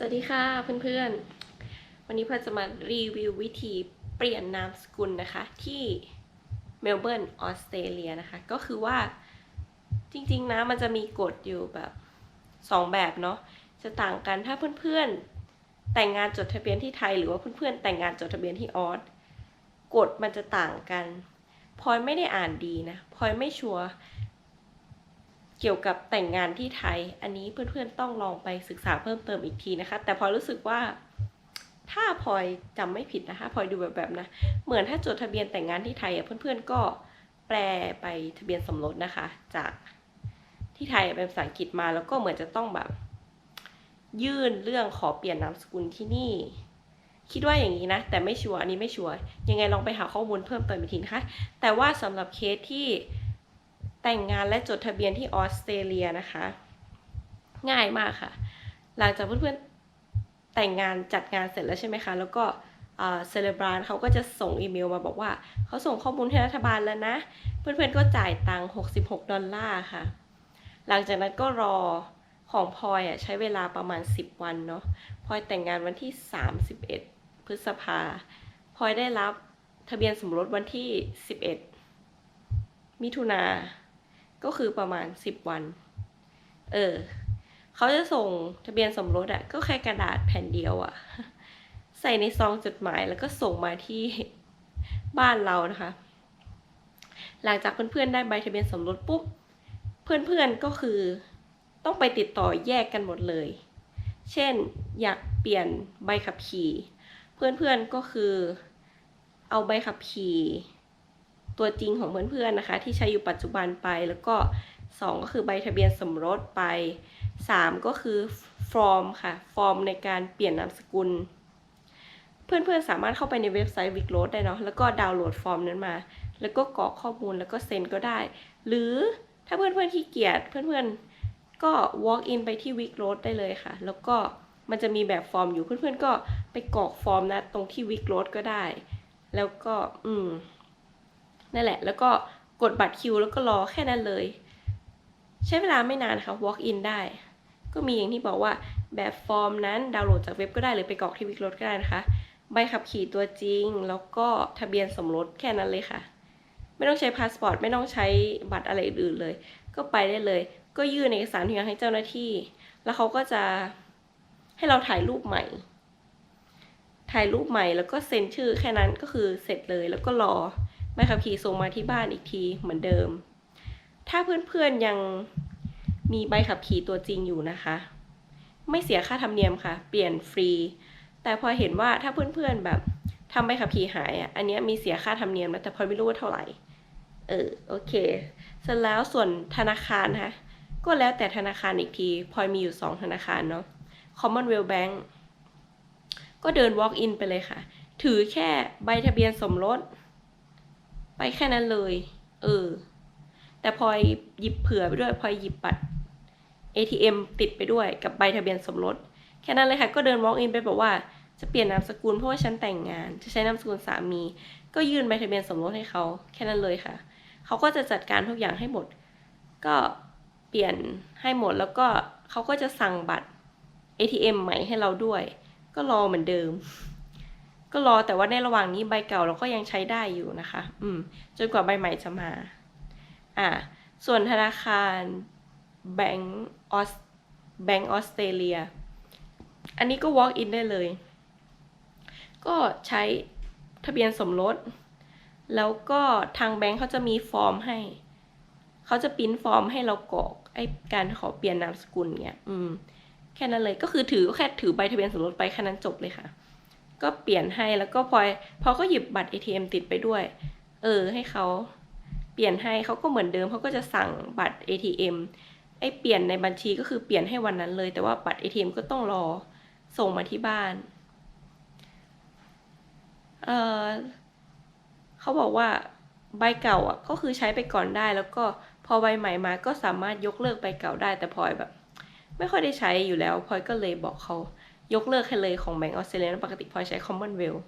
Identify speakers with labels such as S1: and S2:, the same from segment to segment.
S1: สวัสดีค่ะเพื่อนๆ วันนี้พลอยจะมารีวิววิธีเปลี่ยนนามสกุลนะคะ ที่เมลเบิร์นออสเตรเลียนะคะ ก็คือว่าจริงๆนะมันจะมีกฎอยู่แบบสองแบบเนาะจะต่างกันถ้าเพื่อนๆ แต่งงานจดทะเบียนที่ไทย หรือว่าเพื่อนๆ แต่งงานจดทะเบียนที่ออสกฎมันจะต่างกันพลอยไม่ได้อ่านดีนะพลอยไม่ชัวร์ เกี่ยวกับแต่งงานที่ไทย อันนี้เพื่อนๆต้องลองไปศึกษาเพิ่มเติมอีกทีนะคะ แต่พอรู้สึกว่าถ้าพลอยจำไม่ผิดนะคะพลอยดูแบบแบบนะ เหมือนถ้าจดทะเบียนแต่งงานที่ไทยอะเพื่อนๆก็แปลไปทะเบียนสมรสนะคะ จากที่ไทยเป็นภาษาอังกฤษมาแล้วก็เหมือนจะต้องแบบ ยื่นเรื่องขอเปลี่ยนนามสกุลที่นี่ คิดว่าอย่างนี้นะ แต่ไม่ชัวร์อันนี้ไม่ชัวร์ยังไงลองไปหาข้อมูลเพิ่มเติมอีกทีนะคะ แต่ว่าสำหรับเคสที่ แต่งงานและจดทะเบียนที่ออสเตรเลียนะคะ ง่ายมากค่ะ หลังจากเพื่อนๆแต่งงานจัดงานเสร็จแล้วใช่ไหมคะ แล้วก็เซเลบรานเขาก็จะส่งอีเมลมาบอกว่า เขาส่งข้อมูลให้รัฐบาลแล้วนะ เพื่อนๆก็จ่ายตังค์66 ดอลลาร์ค่ะ หลังจากนั้นก็รอของพลอยอะใช้เวลาประมาณ 10 วันเนาะพลอยแต่งงานวันที่ 31 พฤษภาพลอยได้รับทะเบียนสมรสวันที่ 11 มิถุนา ก็คือประมาณสิบวัน เออเขาจะส่งทะเบียนสมรสอะก็แค่กระดาษแผ่นเดียวอะใส่ในซองจดหมายแล้วก็ส่งมาที่บ้านเรานะคะ หลังจากเพื่อนๆได้ใบทะเบียนสมรสปุ๊บ เพื่อนๆก็คือต้องไปติดต่อแยกกันหมดเลย เช่นอยากเปลี่ยนใบขับขี่ เพื่อนๆก็คือเอาใบขับขี่ ตัวจริงของเพื่อนๆนะคะ ที่ใช้อยู่ปัจจุบันไปแล้วก็ 2 ก็คือใบทะเบียนสมรสไป 3 ก็คือฟอร์มค่ะฟอร์มในการเปลี่ยนนามสกุล เพื่อนๆสามารถเข้าไปในเว็บไซต์วิกโรดได้เนาะแล้วก็ดาวน์โหลดฟอร์มนั้นมา แล้วก็กรอกข้อมูลแล้วก็เซ็นก็ได้ หรือถ้าเพื่อนๆที่เกียจเพื่อนๆก็ walk in ไปที่วิกโรดได้เลยค่ะ แล้วก็มันจะมีแบบฟอร์มอยู่เพื่อนๆก็ไปกรอกฟอร์มนะตรงที่วิกโรดก็ได้ แล้วก็อืม นั่นแหละ แล้วก็กดบัตรคิว แล้วก็รอแค่นั้นเลย ใช้เวลาไม่นานค่ะ walk in ได้ ก็มีอย่างที่บอกว่าแบบฟอร์มนั้นดาวน์โหลดจากเว็บก็ได้หรือไปกรอกที่วิกรถก็ได้นะคะ ใบขับขี่ตัวจริง แล้วก็ทะเบียนสมรสแค่นั้นเลยค่ะ ไม่ต้องใช้พาสปอร์ตไม่ต้องใช้บัตรอะไรอื่นเลย ก็ไปได้เลย ก็ยื่นเอกสารทุกอย่างให้เจ้าหน้าที่ แล้วเขาก็จะให้เราถ่ายรูปใหม่ ถ่ายรูปใหม่แล้วก็เซ็นชื่อแค่นั้นก็คือเสร็จเลยแล้วก็รอ ใบขับขี่ส่งมาที่บ้านอีกทีเหมือนเดิม ถ้าเพื่อนๆยังมีใบขับขี่ตัวจริงอยู่นะคะ ไม่เสียค่าธรรมเนียมค่ะ เปลี่ยนฟรี แต่พอเห็นว่าถ้าเพื่อนๆแบบทำใบขับขี่หายอะอันนี้มีเสียค่าธรรมเนียมนะแต่พลอยไม่รู้ว่าเท่าไหร่ เออโอเค เสร็จแล้วส่วนธนาคารนะคะก็แล้วแต่ธนาคารอีกที พลอยมีอยู่สองธนาคารเนาะ Commonwealth Bank ก็เดิน walk in ไปเลยค่ะ ถือแค่ใบทะเบียนสมรส ไปแค่นั้นเลย เออ แต่พลอยหยิบเผื่อไปด้วยพลอยหยิบบัตร ATM ติดไปด้วยกับใบทะเบียนสมรส แค่นั้นเลยค่ะ ก็เดิน walk in ไปบอกว่าจะเปลี่ยนนามสกุลเพราะว่าฉันแต่งงาน จะใช้นามสกุลสามี ก็ยื่นใบทะเบียนสมรสให้เขา แค่นั้นเลยค่ะ เขาก็จะจัดการทุกอย่างให้หมด ก็เปลี่ยนให้หมดแล้วก็เขาก็จะสั่งบัตร ATM ใหม่ให้เราด้วย ก็รอเหมือนเดิม ก็รอแต่ว่าในระหว่างนี้ใบเก่าเราก็ยังใช้ได้อยู่นะคะ อืม จนกว่าใบใหม่จะมา อ่า ส่วนธนาคารแบงก์ออสแบงก์ออสเตรเลีย อันนี้ก็ walk in ได้เลย ก็ใช้ทะเบียนสมรส แล้วก็ทางแบงก์เขาจะมีฟอร์มให้ เขาจะปริ้นฟอร์มให้เรากรอกไอ้การขอเปลี่ยนนามสกุลเนี่ย อืม แค่นั้นเลย ก็คือถือแค่ถือใบทะเบียนสมรสไปแค่นั้นจบเลยค่ะ ก็เปลี่ยนให้แล้วก็พอพอก็หยิบบัตร ATM ติดไปด้วย เออ ให้เขาเปลี่ยนให้เขาก็เหมือนเดิมเขาก็จะสั่งบัตร ATM ไอ้เปลี่ยนในบัญชีก็คือเปลี่ยนให้วันนั้นเลย แต่ว่าบัตร ATM ก็ต้องรอส่งมาที่บ้าน เออเขาบอกว่าใบเก่าอะก็คือใช้ไปก่อนได้แล้วก็พอใบใหม่มาก็สามารถยกเลิกใบเก่าได้ แต่พลอยแบบ ไม่ค่อยได้ใช้อยู่แล้วพลอยก็เลยบอกเขา ยกเลิกให้เลยของแบงก์ออสเตรเลียปกติพลอยใช้ Commonwealth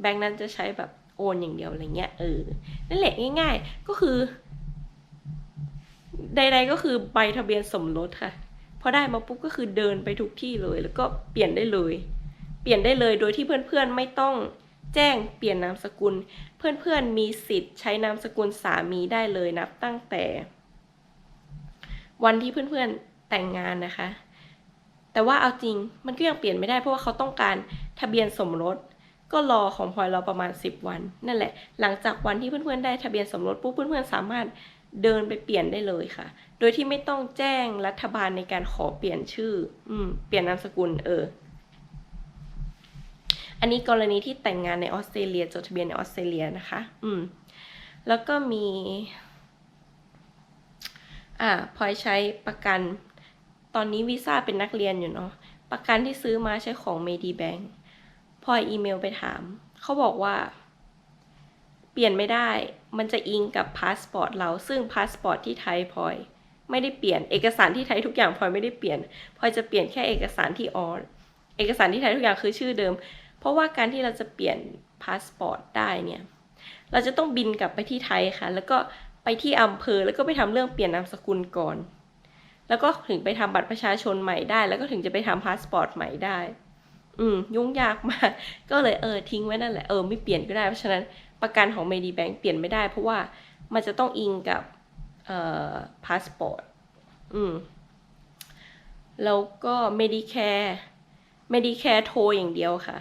S1: แบงก์นั้นจะใช้แบบโอนอย่างเดียวอะไรเงี้ยเออนั่นแหละง่าย ๆ ก็คือ ใด ๆ ก็คือใบทะเบียนสมรสค่ะพอได้มาปุ๊บก็คือเดินไปทุกที่เลย แล้วก็เปลี่ยนได้เลย เปลี่ยนได้เลยโดยที่เพื่อนๆไม่ต้องแจ้งเปลี่ยนนามสกุล เพื่อนๆมีสิทธิ์ใช้นามสกุลสามีได้เลยนับตั้งแต่ วันที่เพื่อนๆแต่งงานนะคะ แต่ว่าเอาจริงมันก็ยังเปลี่ยนไม่ได้เพราะว่าเขาต้องการทะเบียนสมรส ก็รอของพลอยรอประมาณ 10 วัน นั่นแหละ หลังจากวันที่เพื่อนๆได้ทะเบียนสมรสปุ๊บเพื่อนๆสามารถเดินไปเปลี่ยนได้เลยค่ะ โดยที่ไม่ต้องแจ้งรัฐบาลในการขอเปลี่ยนชื่อ อืม เปลี่ยนนามสกุล เออ อันนี้กรณีที่แต่งงานในออสเตรเลียจดทะเบียนในออสเตรเลียนะคะ อืม แล้วก็มี อ่าพลอยใช้ประกัน ตอนนี้วีซ่าเป็นนักเรียนอยู่เนาะประกันที่ซื้อมาใช้ของ Medibank พลอยอีเมลไปถาม เขาบอกว่า เปลี่ยนไม่ได้ มันจะอิงกับพาสปอร์ตเราซึ่งพาสปอร์ตที่ไทยพลอย ไม่ได้เปลี่ยนเอกสารที่ไทยทุกอย่างพลอยไม่ได้เปลี่ยนพลอยจะเปลี่ยนแค่เอกสารที่ออนเอกสารที่ไทยทุกอย่างคือชื่อเดิม เพราะว่าการที่เราจะเปลี่ยนพาสปอร์ตได้เนี่ยเราจะต้องบินกลับไปที่ไทยค่ะ แล้วก็ไปที่อำเภอแล้วก็ไปทำเรื่องเปลี่ยนนามสกุลก่อน แล้วก็ถึงไปทำบัตรประชาชนใหม่ได้ แล้วก็ถึงจะไปทำพาสปอร์ตใหม่ได้ อืม ยุ่งยากมาก ก็เลยเออทิ้งไว้นั่นแหละ เออไม่เปลี่ยนก็ได้ เพราะฉะนั้นประกันของ Medibank เปลี่ยนไม่ได้ เพราะว่ามันจะต้องอิงกับเอ่อพาสปอร์ต อืม แล้วก็ Medicare Medicare โทรอย่างเดียวค่ะ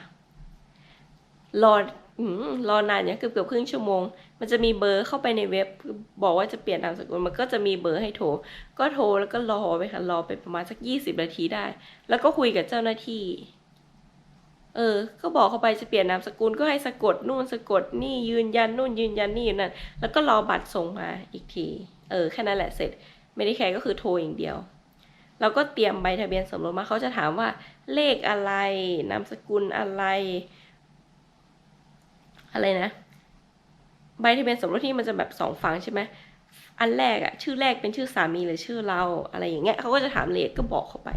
S1: รออืมรอนานเนี่ยเกือบเกือบครึ่งชั่วโมง มันจะมีเบอร์เข้าไปในเว็บบอกว่าจะเปลี่ยนนามสกุลมันก็จะมีเบอร์ให้โทร ก็โทรแล้วก็รอไปค่ะรอไปประมาณสักยี่สิบนาทีได้ แล้วก็คุยกับเจ้าหน้าที่ เออ ก็บอกเขาไปจะเปลี่ยนนามสกุลก็ให้สะกดนู่นสะกดนี่ยืนยันนู่นยืนยันนี่นั่นแล้วก็รอบัตรส่งมาอีกที เออแค่นั้นแหละเสร็จไม่ได้แคร์ก็คือโทรอย่างเดียวเราก็เตรียมใบทะเบียนสมรสมาเขาจะถามว่า เลขอะไร นามสกุลอะไร อะไรนะ ใบทะเบียนสมรสที่มันจะแบบสองฝั่งใช่ไหมอันแรกอะชื่อแรกเป็นชื่อสามีหรือชื่อเราอะไรอย่างเงี้ยเขาก็จะถามเลขก็บอกเขาไป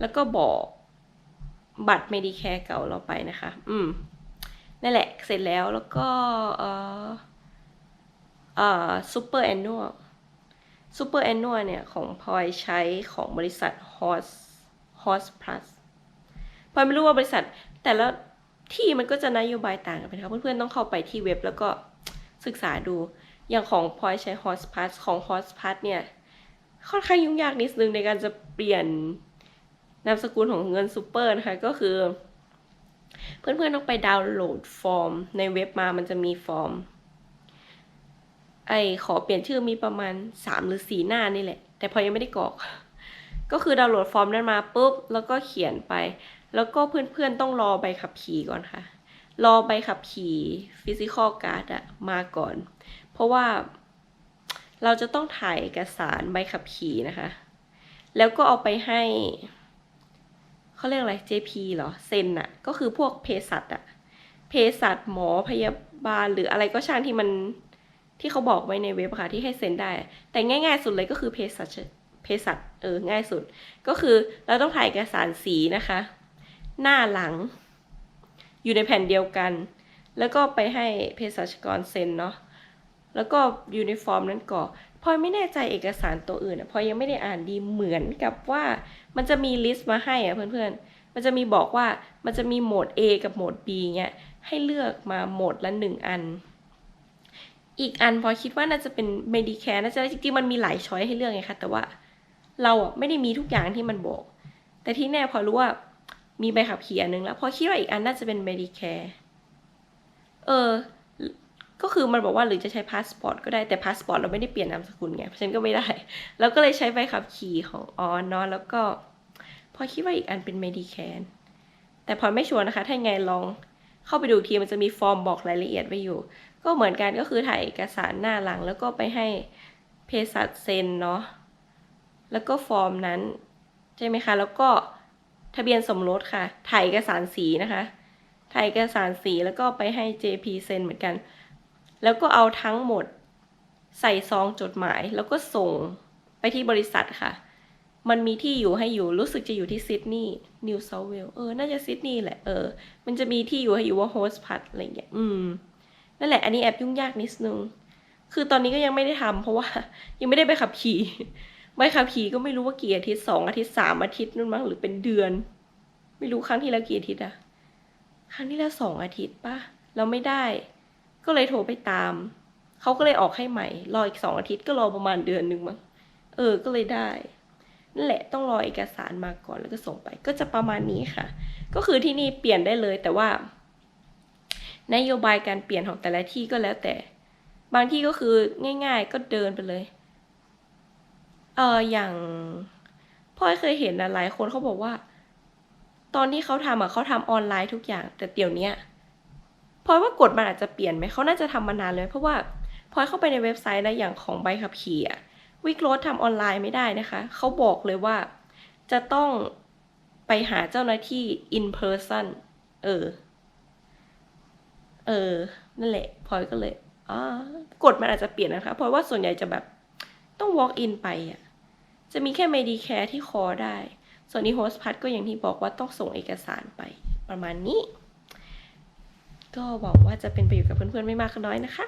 S1: แล้วก็บอกบัตรเมดิแคร์เก่าเราไปนะคะ อืมนั่นแหละ เสร็จแล้วแล้วก็เอ่อเอ่อซูเปอร์แอนนัวซูเปอร์แอนนัวเนี่ย ของพลอยใช้ของบริษัท Horse Horse Plus พลอยไม่รู้ว่าบริษัท แต่และที่มันก็จะนโยบายต่างกันไปนะคะเพื่อนๆต้องเข้าไปที่เว็บแล้วก็ ศึกษาดู อย่างของพลอยใช้ Horse Plus ของ Horse Plus เนี่ย ค่อนข้างยุ่งยากนิดนึงในการจะเปลี่ยนนามสกุลของเงินซูเปอร์นะคะก็คือ เพื่อนๆต้องไปดาวน์โหลดฟอร์ม ในเว็บมามันจะมีฟอร์ม ไอขอเปลี่ยนชื่อมีประมาณ 3 หรือ 4 หน้านี่แหละ แต่พอยังไม่ได้กรอกก็คือดาวน์โหลดฟอร์มนั้นมาปุ๊บ แล้วก็เขียนไป แล้วก็เพื่อนๆต้องรอใบขับขี่ก่อนค่ะ รอใบขับขี่ฟิสิกอลการ์ดอะมาก่อน เพราะว่าเราจะต้องถ่ายเอกสารใบขับขี่นะคะ แล้วก็เอาไปให้เขาเรียกอะไร JP เหรอ เซ็นอะก็คือพวกเภสัชอะเภสัชหมอพยาบาลหรืออะไรก็ช่างที่มันที่เขาบอกไว้ในเว็บค่ะที่ให้เซ็นได้ แต่ง่าย ๆ สุดเลยก็คือเภสัชเภสัชเออง่ายสุด ก็คือเราต้องถ่ายเอกสารสีนะคะ หน้าหลัง อยู่ในแผ่นเดียวกัน แล้วก็ไปให้เภสัชกรเซ็นเนาะแล้วก็ยูนิฟอร์มนั้นก่อพลอยไม่แน่ใจเอกสารตัวอื่นอะพลอยยังไม่ได้อ่านดีเหมือนกับว่า มันจะมีลิสต์มาให้อะเพื่อนๆ มันจะมีบอกว่ามันจะมีโหมด A กับโหมด B เงี้ยให้เลือกมาโหมดละหนึ่งอัน อีกอันพอคิดว่าน่าจะเป็น Medicare น่าจะจริงๆมันมีหลายช้อยให้เลือกไงคะแต่ว่า เราอะไม่ได้มีทุกอย่างที่มันบอก แต่ที่แน่พอรู้ว่า มีใบขับขี่อันนึงแล้วพอคิดว่าอีกอันน่าจะเป็น Medicare เออ ก็คือมันบอกว่าหรือจะใช้พาสปอร์ตก็ได้แต่พาสปอร์ตเราไม่ได้เปลี่ยนนามสกุลไงเพราะฉันก็ไม่ได้ แล้วก็เลยใช้ใบขับขี่ของออนเนาะแล้วก็ พอคิดว่าอีกอันเป็น Medicare แต่พอไม่ชัวร์นะคะ ถ้าไงลองเข้าไปดูอีกทีมันจะมีฟอร์มบอกรายละเอียดไว้อยู่ ก็เหมือนกันก็คือถ่ายเอกสารหน้าหลัง แล้วก็ไปให้เภสัชเซ็นเนาะแล้วก็ฟอร์มนั้น ใช่ไหมคะ แล้วก็ ทะเบียนสมรสค่ะ ถ่ายเอกสารสีนะคะ ถ่ายเอกสารสีแล้วก็ไปให้ JP เซ็นเหมือนกัน แล้วก็เอาทั้งหมดใส่ซองจดหมาย แล้วก็ส่งไปที่บริษัทค่ะ มันมีที่อยู่ให้อยู่ รู้สึกจะอยู่ที่ซิดนีย์ นิวเซาท์เวล เออ น่าจะซิดนีย์แหละ เออ มันจะมีที่อยู่ให้อยู่ว่าโฮสต์พัทอะไรอย่างเงี้ย อืม นั่นแหละ อันนี้แอบยุ่งยากนิดนึง คือตอนนี้ก็ยังไม่ได้ทำเพราะว่า ยังไม่ได้ไปขับขี่ ใบขับขี่ก็ไม่รู้ว่ากี่อาทิตย์สองอาทิตย์สามอาทิตย์นู่นมั้งหรือเป็นเดือน ไม่รู้ครั้งที่แล้วกี่อาทิตย์อะครั้งที่แล้วสองอาทิตย์ปะเราไม่ได้ ก็เลยโทรไปตามเขาก็เลยออกให้ใหม่ รออีกสองอาทิตย์ก็รอประมาณเดือนหนึ่งมั้งเออก็เลยได้นั่นแหละต้องรอเอกสารมาก่อนแล้วก็ส่งไป ก็จะประมาณนี้ค่ะ ก็คือที่นี่เปลี่ยนได้เลยแต่ว่า นโยบายการเปลี่ยนของแต่ละที่ก็แล้วแต่ บางที่ก็คือง่าย ๆ ก็เดินไปเลย อออย่างพ่อยเคยเห็นนะหลายคนเขาบอกว่า ตอนที่เขาทำอะเขาทำออนไลน์ทุกอย่าง แต่เดี๋ยวเนี้ยพลอยว่ากฎมันอาจจะเปลี่ยนไหมเขาน่าจะทำมานานเลย เพราะว่าพลอยเข้าไปในเว็บไซต์นะอย่างของใบขับขี่อะวิกโรดทำออนไลน์ไม่ได้นะคะเขาบอกเลยว่าจะต้องไปหาเจ้าหน้าที่ in person เออ เออ นั่นแหละพลอยก็เลยอ่ากฎมันอาจจะเปลี่ยนนะคะ เพราะว่าส่วนใหญ่จะแบบต้อง walk in ไปอะ จะมีแค่ Medicare ที่คอได้ ส่วนนี้ host pass ก็อย่างที่บอกว่าต้องส่งเอกสารไปประมาณนี้ ก็หวังว่าจะเป็นประโยชน์กับเพื่อนๆไม่มากก็น้อยนะคะ